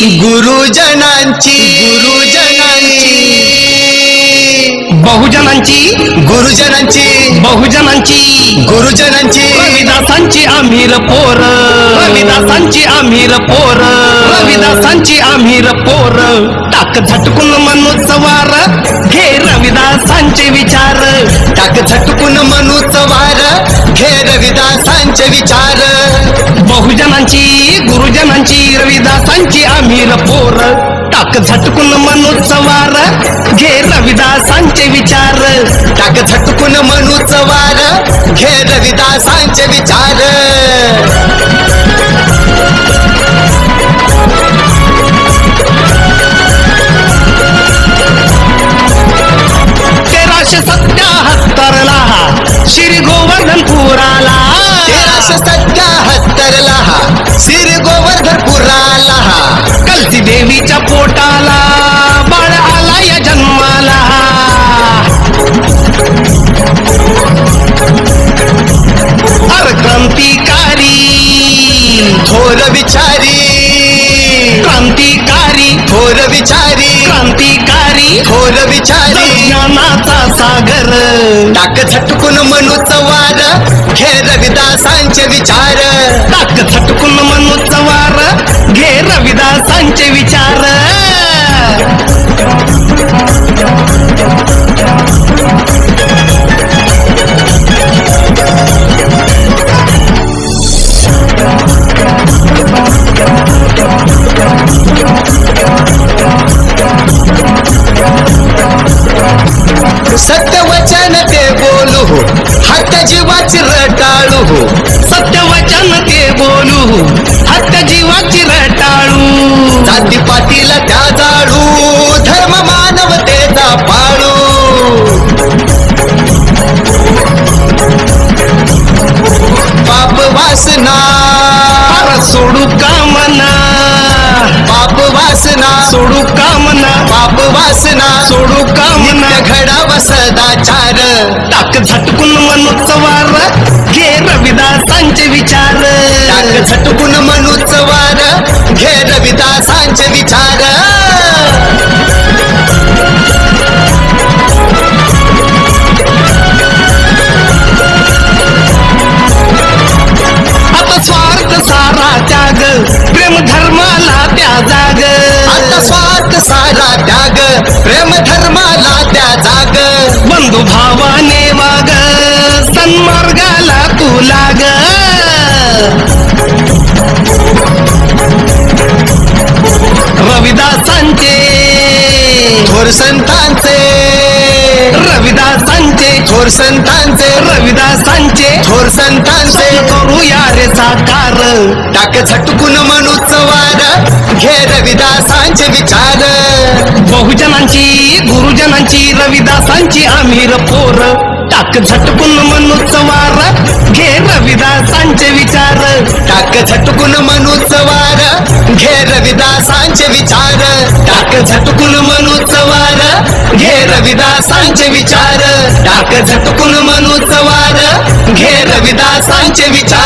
गुरुजनांची. गुरुजनांची. बहुजनांची. गुरुजनांची. बहुजनांची. गुरुजनांची. रविदासांची आमिर पोर. रविदासांची. आमिर पोर. रविदासांची. आमिर पोर. टाक झटकून मनोत्सवार घे रविदासांचे विचार. टाक झटकून मनूच वार घे रविदासांचे विचार. बहुजनांची. वीर पोर. टाक झटकून मनोत्सवार घे रविदासांचे विचार. टाक झटकून मनूच वार. घे रविदासांचे विचार. तेराशे सत्याहत्तरला श्री गोवर्धनपुराला. तेराशे सत्याहत्तर देवीच्या पोटाला बाळ आला या जन्माला. अर क्रांतिकारी थोर विचारी. क्रांतिकारी थोर विचारी. क्रांतिकारी थोर विचारी. ज्ञानाचा सागर. टाक झटकून मनुच वार. घे रविदासांचे विचार. टाक झटकून मनोत्सवार वासना. सोडू कामना पाप वासना. सोडू कामना पाप वासना. सोडू कामना घडावा सदाचार. टाक झटकून मनोत्सवार प्रेम धर्माला त्या जाग. बंधू भावाने वाग सन्मार्गाला तू लाग. रविदासांचे. थोर संतांचे. रविदासांचे. थोर संतांचे. रविदासांचे. थोर संतांचे. करूया रे साकार. टाक झटकून मनूच वार घे रविदासांचे विचार. बहुजनांची गुरुजनांची रविदासांची आम्ही पोर. टाक झटकून मनोत्सवार घे रविदासांचे विचार. टाक झटकून मनूच वार घे रविदासांचे विचार. टाक झटकून मनोज सवार घे रविदासांचे विचार. टाक झटकून मनोज सवार घे रविदासांचे विचार.